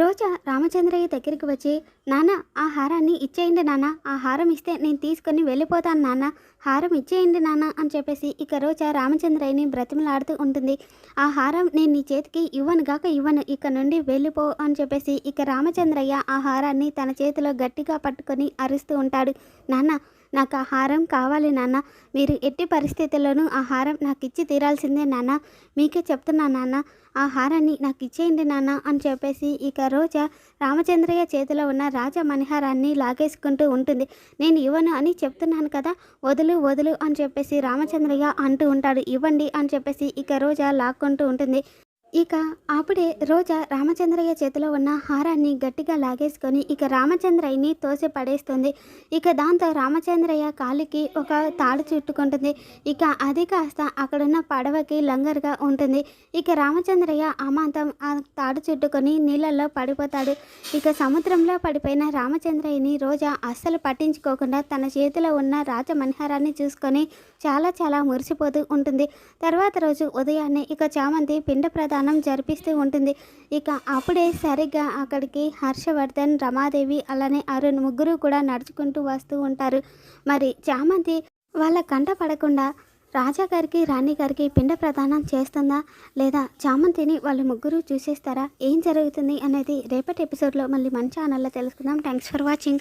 రోజా రామచంద్రయ్య దగ్గరికి వచ్చి నాన్న ఆ హారాన్ని ఇచ్చేయండి నాన్న. ఆ హారం ఇస్తే నేను తీసుకొని వెళ్ళిపోతాను నాన్న. హారం ఇచ్చేయండి నాన్న అని చెప్పేసి ఇక రోజా రామచంద్రయ్యని బ్రతిమలాడుతూ ఉంటుంది. ఆ హారం నేను నీ చేతికి ఇవ్వను గాక ఇవ్వను. ఇక నుండి వెళ్ళిపో అని చెప్పేసి ఇక రామచంద్రయ్య ఆ హారాన్ని తన చేతిలో గట్టిగా పట్టుకొని అరుస్తూ ఉంటాడు. నాన్న నాకు ఆ హారం కావాలి నాన్న. మీరు ఎట్టి పరిస్థితుల్లోనూ ఆ హారం నాకు ఇచ్చి తీరాల్సిందే నాన్న. మీకే చెప్తున్నా నాన్న. ఆ హారాన్ని నాకు ఇచ్చేయండి నాన్న అని చెప్పేసి ఇక రోజా రామచంద్రయ్య చేతిలో ఉన్న రాజ మణిహారాన్ని లాగేసుకుంటూ ఉంటుంది. నేను ఇవ్వను అని చెప్తున్నాను కదా వదులు వదులు అని చెప్పేసి రామచంద్రయ్య అంటూ ఉంటాడు. ఇవ్వండి అని చెప్పేసి ఇక రోజా లాక్కుంటూ ఉంటుంది. ఇక అప్పుడే రోజా రామచంద్రయ్య చేతిలో ఉన్న హారాన్ని గట్టిగా లాగేసుకొని ఇక రామచంద్రయ్యని తోసి పడేస్తుంది. ఇక దాంతో రామచంద్రయ్య కాలికి ఒక తాడు చుట్టుకుంటుంది. ఇక అది కాస్త అక్కడున్న పడవకి లంగర్గా ఉంటుంది. ఇక రామచంద్రయ్య అమాంతం ఆ తాడు చుట్టుకొని నీళ్ళల్లో పడిపోతాడు. ఇక సముద్రంలో పడిపోయిన రామచంద్రయ్యని రోజా అస్సలు పట్టించుకోకుండా తన చేతిలో ఉన్న రాజమణిహారాన్ని చూసుకొని చాలా చాలా మురిసిపోతూ ఉంటుంది. తర్వాత రోజు ఉదయాన్నే ఇక చామంతి పిండ ప్రదానం జరిపిస్తూ ఉంటుంది. ఇక అప్పుడే సరిగ్గా అక్కడికి హర్షవర్ధన్ రమాదేవి అలానే అరుణ్ ముగ్గురు కూడా నడుచుకుంటూ వస్తూ ఉంటారు. మరి చామంతి వాళ్ళ కంట పడకుండా రాజా గారికి రాణి గారికి పిండ ప్రదానం చేస్తుందా? లేదా చామంతిని వాళ్ళు ముగ్గురు చూసేస్తారా? ఏం జరుగుతుంది అనేది రేపటి ఎపిసోడ్లో మళ్ళీ మంచి ఛానల్లో తెలుసుకుందాం. Thanks for watching